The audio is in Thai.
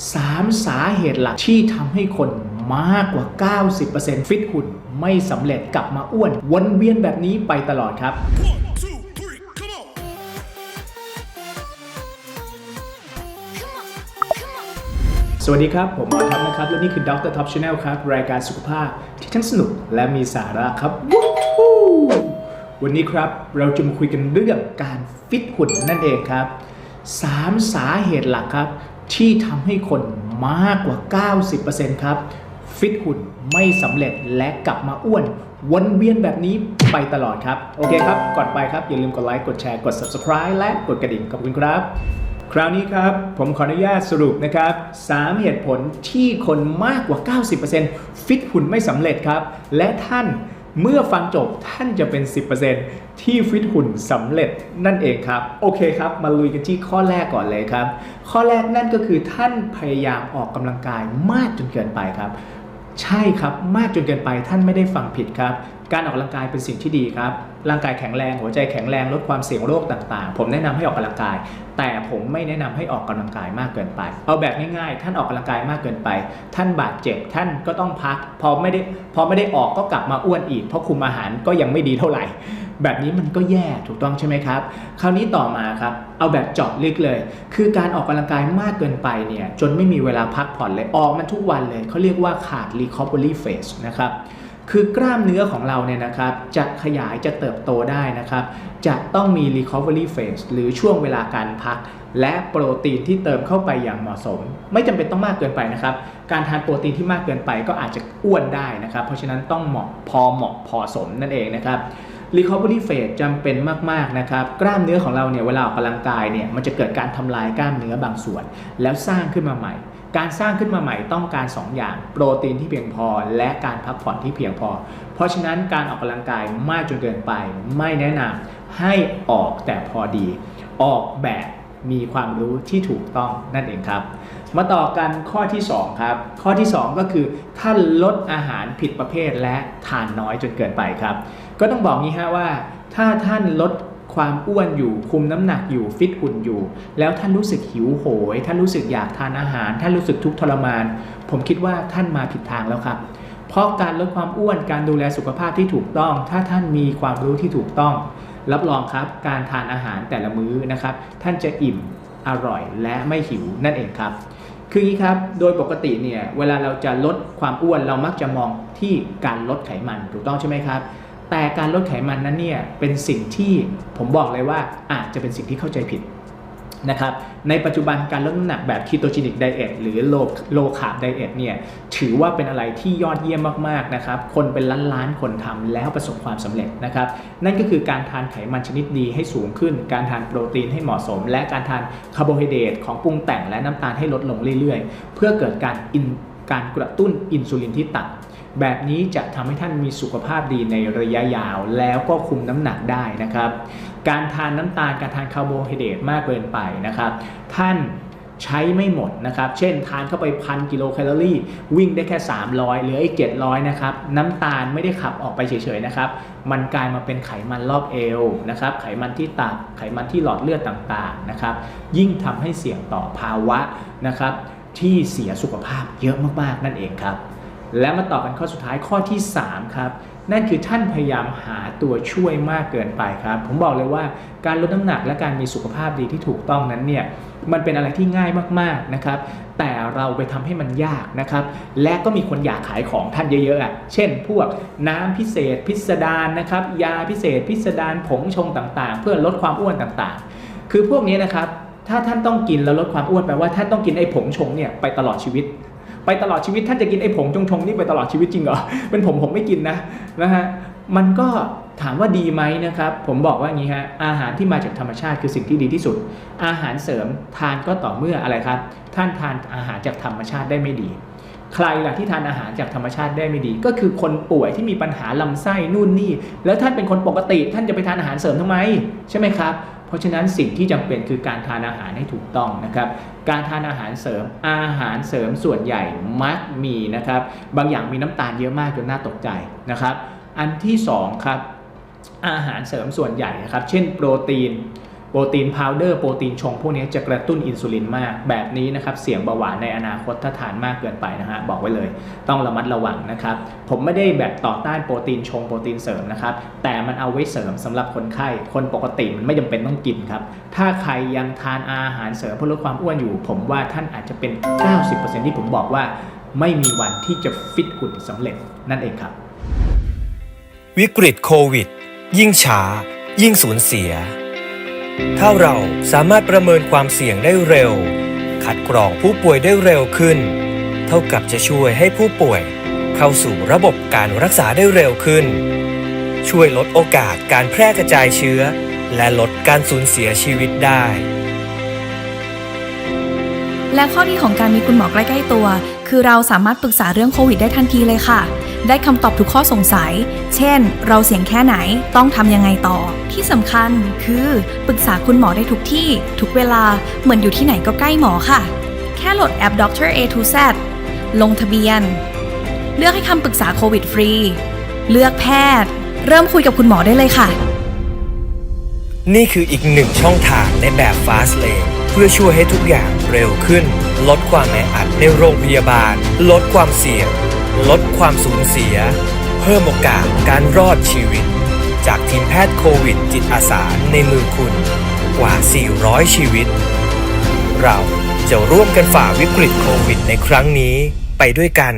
3 สาเหตุหลักที่ทำให้คนมากกว่า 90%ฟิตหุ่นไม่สำเร็จกลับมาอ้วน วนเวียนแบบนี้ไปตลอดครับ on, สวัสดีครับ ผมหมอท็อปนะครับ และนี่คือ Dr. Top Channel ครับ รายการสุขภาพที่ทั้งสนุกและมีสาระครับ วันนี้ครับเราจะมาคุยกันเรื่องการฟิตหุ่นนั่นเองครับ 3 สาเหตุหลักครับ ที่ทำให้คนมากกว่า 90%ครับ ฟิตหุ่นไม่สำเร็จและกลับมาอ้วน วนเวียนแบบนี้ไปตลอดครับ โอเคครับ ก่อนไปครับ อย่าลืมกดไลค์กดแชร์กด subscribe และกดกระดิ่งขอบคุณครับ คราวนี้ครับ ผมขออนุญาตสรุปนะครับ 3 เหตุผลที่คนมากกว่า 90%ฟิตหุ่นไม่สำเร็จครับ และท่าน เมื่อฟังจบท่านจะเป็น 10%ที่ฟิตหุ่นสำเร็จนั่นเองครับ โอเคครับ มาลุยกันที่ข้อแรกก่อนเลยครับ ข้อแรกนั่นก็คือท่านพยายามออกกำลังกายมากจนเกินไปครับ ใช่ครับมากจนเกินไปท่านไม่ได้ฟังผิดครับ การออกกำลังกายเป็นสิ่งที่ดีครับ ร่างกายแข็งแรงหัวใจแข็งแรงลดความเสี่ยงโรคต่างๆ ผมแนะนำให้ออกกำลังกาย แต่ผมไม่แนะนำให้ออกกำลังกายมากเกินไป เอาแบบง่ายๆ ท่านออกกำลังกายมากเกินไป ท่านบาดเจ็บท่านก็ต้องพัก พอไม่ได้พอไม่ได้ออกก็กลับมาอ้วนอีก เพราะคุมอาหารก็ยังไม่ดีเท่าไหร่ แบบนี้มันก็แย่ถูกต้องใช่ไหมครับ คราวนี้ต่อมาครับเอาแบบเจาะลึกเลย คือการออกกำลังกายมากเกินไปเนี่ยจนไม่มีเวลาพักผ่อนเลยออกมันทุกวันเลยเขาเรียกว่าขาด recovery phase นะครับ คือกล้ามเนื้อของเราเนี่ยนะครับจะขยายจะเติบโตได้นะครับ จะต้องมี recovery phase หรือช่วงเวลาการพัก และโปรตีนที่เติมเข้าไปอย่างเหมาะสม ไม่จำเป็นต้องมากเกินไปนะครับ การทานโปรตีนที่มากเกินไปก็อาจจะอ้วนได้นะครับ เพราะฉะนั้นต้องเหมาะพอเหมาะพอสมนั่นเองนะครับ recovery phase จำเป็นมากๆนะครับกล้ามเนื้อของเราเนี่ยเวลาออกกำลังกายเนี่ยมันจะเกิดการทำลายกล้ามเนื้อบางส่วน แล้วสร้างขึ้นมาใหม่ การสร้างขึ้นมาใหม่ต้องการ 2 อย่าง โปรตีนที่เพียงพอ และการพักผ่อนที่เพียงพอ เพราะฉะนั้นการออกกำลังกายมากจนเกินไป ไม่แนะนำให้ออกแต่พอดี ออกแบบมีความรู้ที่ถูกต้องนั่นเองครับ มาต่อกันข้อที่ 2 ครับ ข้อที่ 2 ก็คือท่านลดอาหารผิดประเภทและทานน้อยจนเกินไปครับ ก็ต้องบอกงี้ฮะว่า ถ้าท่านลด ความอ้วนอยู่ คุมน้ำหนักอยู่ฟิตหุ่นอยู่ แล้วท่านรู้สึกหิวโหย ท่านรู้สึกอยากทานอาหาร ท่านรู้สึกทุกข์ทรมาน ผมคิดว่าท่านมาผิดทางแล้วครับ เพราะการลดความอ้วนการดูแลสุขภาพที่ถูกต้อง ถ้าท่านมีความรู้ที่ถูกต้อง รับรองครับ การทานอาหารแต่ละมื้อนะครับ ท่านจะอิ่มอร่อยและไม่หิวนั่นเองครับ คืองี้ครับ โดยปกติเนี่ย เวลาเราจะลดความอ้วนเรามักจะมองที่การลดไขมันถูกต้องใช่ไหมครับ แต่การลดไขมันนั้นเนี่ยเป็นสิ่งที่ผมบอกเลยว่าอาจจะเป็นสิ่งที่เข้าใจผิดนะครับในปัจจุบันการลดน้ำหนักแบบ ketogenic diet หรือ low low carb diet เนี่ยถือว่าเป็นอะไรที่ยอดเยี่ยมมากๆนะครับคนเป็นล้านๆคนทำแล้วประสบความสำเร็จนะครับนั่นก็คือการทานไขมันชนิดดีให้สูงขึ้น การทานโปรตีนให้เหมาะสม และการทานคาร์โบไฮเดรตของปรุงแต่งและน้ำตาลให้ลดลงเรื่อยๆ เพื่อเกิดการอินการกระตุ้นอินซูลินที่ต่ำ แบบนี้จะทำให้ท่านมีสุขภาพดีในระยะยาวแล้วก็คุมน้ำหนักได้นะครับ การทานน้ำตาลการทานคาร์โบไฮเดรตมากเกินไปนะครับ ท่านใช้ไม่หมดนะครับ เช่นทานเข้าไปพันกิโลแคลอรี่ วิ่งได้แค่ 300 เหลืออีก 700 นะครับ น้ำตาลไม่ได้ขับออกไปเฉยๆนะครับ มันกลายมาเป็นไขมันรอบเอวนะครับ ไขมันที่ตับ ไขมันที่หลอดเลือดต่างๆนะครับ ยิ่งทำให้เสี่ยงต่อภาวะนะครับที่เสียสุขภาพเยอะมากๆนั่นเองครับ และมาต่อกันข้อสุดท้ายข้อที่ 3 ครับ นั่นคือท่านพยายามหาตัวช่วยมากเกินไปครับ ผมบอกเลยว่าการลดน้ำหนักและการมีสุขภาพดีที่ถูกต้องนั้นเนี่ยมันเป็นอะไรที่ง่ายมากๆนะครับ แต่เราไปทำให้มันยากนะครับ และก็มีคนอยากขายของท่านเยอะๆอะเช่น พวกน้ำพิเศษพิสดารนะครับ ยาพิเศษ พิสดารผงชงต่างๆ เพื่อลดความอ้วนต่างๆ คือพวกนี้นะครับ ถ้าท่านต้องกินแล้วลดความอ้วนแปลว่าท่านต้องกินไอ้ผงชงเนี่ยไปตลอดชีวิต ไปตลอดชีวิตท่านจะกินไอ้ผงชงชงนี่ไปตลอดชีวิตจริงเหรอเป็นผมผมไม่กินนะนะฮะมันก็ถามว่าดีไหมนะครับ ผมบอกว่าอย่างนี้ฮะอาหารที่มาจากธรรมชาติคือสิ่งที่ดีที่สุด อาหารเสริมทานก็ต่อเมื่ออะไรครับ ท่านทานอาหารจากธรรมชาติได้ไม่ดี ใครล่ะที่ทานอาหารจากธรรมชาติได้ไม่ดี ก็คือคนป่วยที่มีปัญหาลำไส้นู่นนี่ แล้วท่านเป็นคนปกติ ท่านจะไปทานอาหารเสริมทำไม ใช่ไหมครับ ราะฉะนั้นสิ่งที่จำเป็นคือการทานอาหารให้ถูกต้องนะครับ การทานอาหารเสริมอาหารเสริมส่วนใหญ่มักมีนะครับ บางอย่างมีน้ำตาลเยอะมากจนน่าตกใจนะครับ อันที่สองครับอาหารเสริมส่วนใหญ่นะครับ เช่นโปรตีน โปรตีนพาวเดอร์โปรตีนชงพวกนี้จะกระตุ้นอินซูลินมาก แบบนี้นะครับเสี่ยงเบาหวานในอนาคตถ้าทานมากเกินไปนะฮะบอกไว้เลย ต้องระมัดระวังนะครับ ผมไม่ได้แบบต่อต้านโปรตีนชงโปรตีนเสริมนะครับ แต่มันเอาไว้เสริมสำหรับคนไข้ คนปกติมันไม่จำเป็นต้องกินครับ ถ้าใครยังทานอาหารเสริมเพื่อลดความอ้วนอยู่ ผมว่าท่านอาจจะเป็น 90%ที่ผมบอกว่า ไม่มีวันที่จะฟิตหุ่นสำเร็จนั่นเองครับ วิกฤตโควิด ยิ่งช้า ยิ่งสูญเสีย ถ้าเราสามารถประเมินความเสี่ยงได้เร็ว คัดกรองผู้ป่วยได้เร็วขึ้น เท่ากับจะช่วยให้ผู้ป่วย เข้าสู่ระบบการรักษาได้เร็วขึ้น ช่วยลดโอกาสการแพร่กระจายเชื้อ และลดการสูญเสียชีวิตได้ และข้อดีของการมีคุณหมอใกล้ๆตัว คือเราสามารถปรึกษาเรื่องโควิดได้ทันทีเลยค่ะ ได้คำตอบทุกข้อสงสัย เช่น เราเสี่ยงแค่ไหน ต้องทำยังไงต่อ ที่สำคัญคือปรึกษาคุณหมอได้ทุกที่ ทุกเวลา เหมือนอยู่ที่ไหนก็ใกล้หมอค่ะ แค่โหลดแอป Doctor A to Z ลงทะเบียน เลือกให้คำปรึกษาโควิดฟรี เลือกแพทย์ เริ่มคุยกับคุณหมอได้เลยค่ะ นี่คืออีกหนึ่งช่องทางในแบบ Fast Lane เพื่อช่วยให้ทุกอย่างเร็วขึ้น ลดความแออัดในโรงพยาบาล ลดความเสี่ยง ลดความสูญเสีย เพิ่มโอกาสการรอดชีวิต จากทีมแพทย์โควิดจิตอาสาในมือคุณกว่า 400 ชีวิต เราจะร่วมกันฝ่าวิกฤตโควิดในครั้งนี้ไปด้วยกัน